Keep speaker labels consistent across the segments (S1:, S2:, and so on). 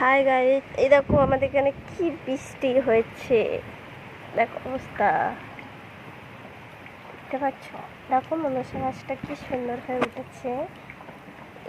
S1: Hi guys এই দেখো, আমাদের এখানে কি বৃষ্টি হয়েছে? দেখো অবস্থা। দেখতে পাচ্ছ? দেখো, মনসা গাছটা কি সুন্দর হয়ে উঠেছে।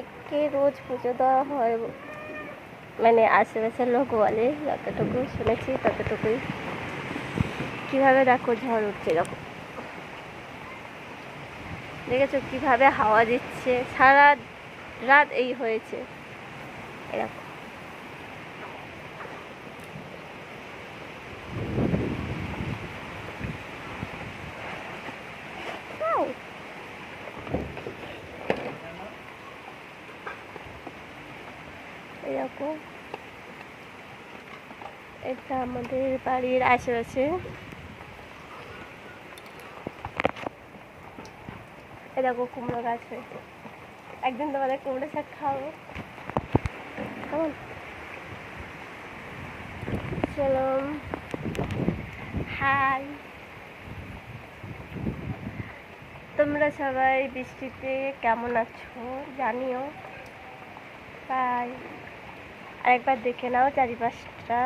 S1: একে রোজ পুজো দেওয়া হয়। মানে আশেপাশের লোক বলে, যতটুকু শুনেছি ততটুকুই। কীভাবে দেখো ঝড় উঠছে, দেখো। দেখেছ কীভাবে হাওয়া দিচ্ছে? সারা রাত এই হয়েছে। এরকম এরকম। এটা আমাদের বাড়ির আশেপাশে। এরকম কুমড়ো গাছ। হয়েছে একদিন তোমাদের কুমড়ো শাক খাব কেমন? চলো। হাই। তোমরা সবাই বৃষ্টিতে কেমন আছো জানিও। তাই আরেকবার দেখে নাও চারিপাশটা।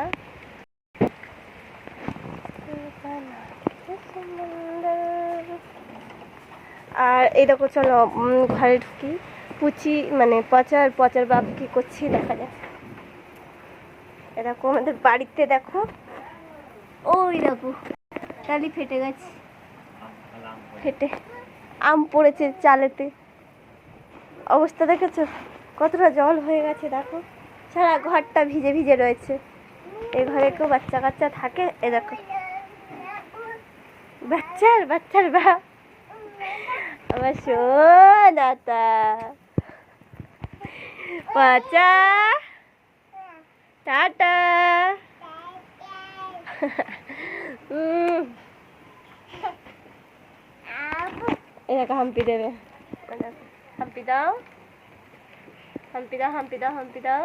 S1: আর এই দেখো, চলো ঘরে ঢুকি। পুচি মানে পচার পচার বাপ কি করছি দেখা যায় এরকম আমাদের বাড়িতে দেখো। ওই দেখো টালি ফেটে গেছে। ফেটে, আম পড়েছে চালেতে। অবস্থা দেখেছ? কতটা জল হয়ে গেছে, দেখো। সারা ঘরটা ভিজে ভিজে রয়েছে। এই ঘরে কেউ বাচ্চা কাচ্চা থাকে? এ দেখো। বাচ্চার বাচ্চার বা। আমার সোনাতা। বাচ্চা টাটা। এই দেখো হাম্পি দেবে। এই দেখো, হাম্পি দাও হাম্পি দাও হাম্পি দাও।